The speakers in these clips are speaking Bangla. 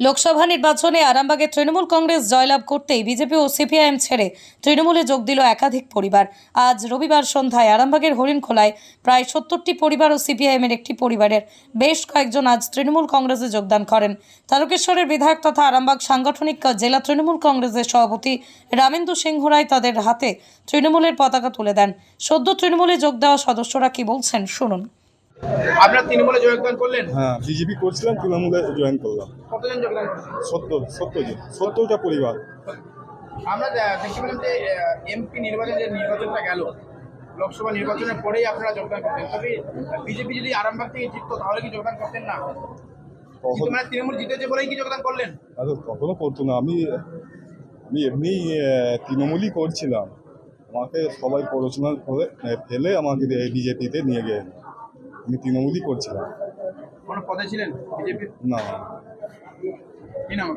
লোকসভা নির্বাচনে আরামবাগে তৃণমূল কংগ্রেস জয়লাভ করতেই বিজেপি ও সিপিআইএম ছেড়ে তৃণমূলে যোগ দিল একাধিক পরিবার। আজ রবিবার সন্ধ্যায় আরামবাগের হরিণখোলায় প্রায় সত্তরটি পরিবার ও সিপিআইএমের একটি পরিবারের বেশ কয়েকজন আজ তৃণমূল কংগ্রেসে যোগদান করেন। তারকেশ্বরের বিধায়ক তথা আরামবাগ সাংগঠনিক জেলা তৃণমূল কংগ্রেসের সভাপতি রামেন্দু সিংহ রায় তাদের হাতে তৃণমূলের পতাকা তুলে দেন। সদ্য তৃণমূলে যোগ দেওয়া সদস্যরা কি বলছেন? শুনুন। আপনার তৃণমূলে যোগদান করলেন? হ্যাঁ বিজেপি করছিলাম তৃণমূলে জয়েন করলাম। কতজন যোগদান করলেন সত্তর সত্তর জন। সত্তরটা পরিবার। আমরা দেখতে পেলাম যে এমপি নির্বাচন যে নির্বাচনটা গেল লোকসভা নির্বাচনের পরেই আপনারা যোগদান করতেন তবে বিজেপি যদি আরামবাগ থেকে জিততো তাহলে কি যোগদান করতেন না? মানে তৃণমূল জিতেছে বলেই কি যোগদান করলেন? তখনও করতো না। আমি আমি এমনি তৃণমূলই করছিলাম। আমাকে সবাই পড়াশোনা করে ফেলে আমাকে বিজেপিতে নিয়ে গিয়ে আমি তৃণমূলই করছিলাম। কোনো পদে ছিলেন বিজেপির না। কি নাম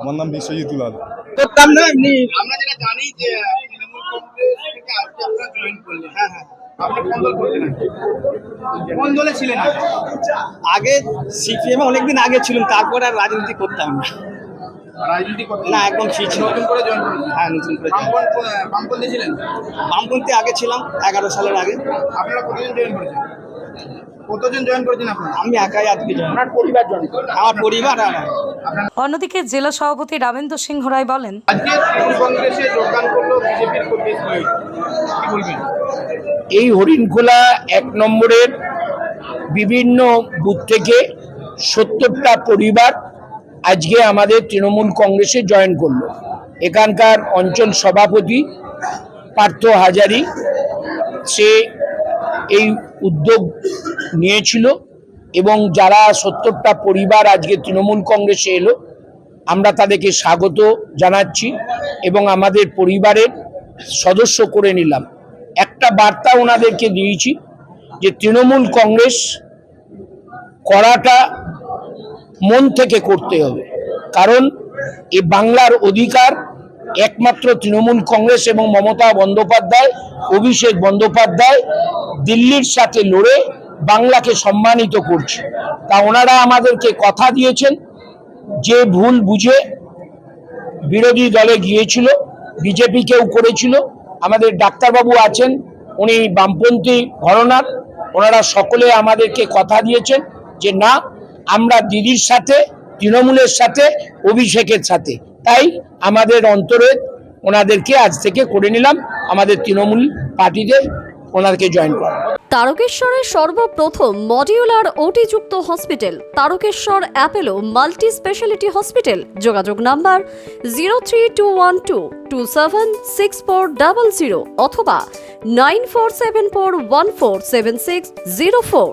আমার নাম বিশ্বজিৎ লাল করতাম না এমনি আমরা যেটা জানি যে তৃণমূল কংগ্রেস থেকে আজকে আপনারা জয়েন করলেন। হ্যাঁ হ্যাঁ আগে? আগে সিপিএম অনেকদিন আগে ছিলাম তারপর আর রাজনীতি করতাম না। রাজনীতি না একদম ফ্রি নতুন করে জয়েন করেছেন? হ্যাঁ নতুন করে বামপন্থী বামপন্থী ছিলেন? বামপন্থী আগে ছিলাম এগারো সালের আগে। আপনারা কতজন জয়েন করেছেন? কতজন জয়েন করেছেন আপনারা? আমি একাই আজকে। আপনার পরিবার জয়েন আমার পরিবার আর অন্যদিকে জেলা সভাপতি রামেন্দু সিংহ রায় বলেন আজকে তৃণমূল কংগ্রেসে যোগদান করল বিজেপির বলবেন? এই হরিণখোলা এক নম্বরের বিভিন্ন বুথ থেকে সত্তরটা পরিবার আজকে আমাদের তৃণমূল কংগ্রেসে জয়েন করল। এখানকার অঞ্চল সভাপতি পার্থ হাজারি, সে এই উদ্যোগ নিয়েছিল এবং যারা সত্তরটা পরিবার আজকে তৃণমূল কংগ্রেসে এলো, আমরা তাদেরকে স্বাগত জানাচ্ছি এবং আমাদের পরিবারের সদস্য করে নিলাম। একটা বার্তা ওনাদেরকে দিয়েছি যে তৃণমূল কংগ্রেস করাটা মন থেকে করতে হবে। কারণ এ বাংলার অধিকার একমাত্র তৃণমূল কংগ্রেস এবং মমতা বন্দ্যোপাধ্যায়, অভিষেক বন্দ্যোপাধ্যায় দিল্লির সাথে লড়ে বাংলাকে সম্মানিত করছে। তা ওনারা আমাদেরকে কথা দিয়েছেন, যে ভুল বুঝে বিরোধী দলে গিয়েছিল বিজেপি কেউ করেছিল। আমাদের ডাক্তারবাবু আছেন, উনি বামপন্থী ঘরনার, ওনারা সকলে আমাদেরকে কথা দিয়েছেন যে না আমরা দিদির সাথে, তৃণমূলের সাথে, অভিষেকের সাথে। তাই আমাদের অন্তরে ওনাদেরকে আজ থেকে করে নিলাম। আমাদের তৃণমূল পার্টিতে ওনাদেরকে জয়েন করা। তারকেশ্বরের সর্বপ্রথম modular ওটিযুক্ত hospital Tarakeswar Apollo multi speciality hospital যোগাযোগ number zero three two one two two seven six four double zero অথবা nine four seven four one four seven six zero four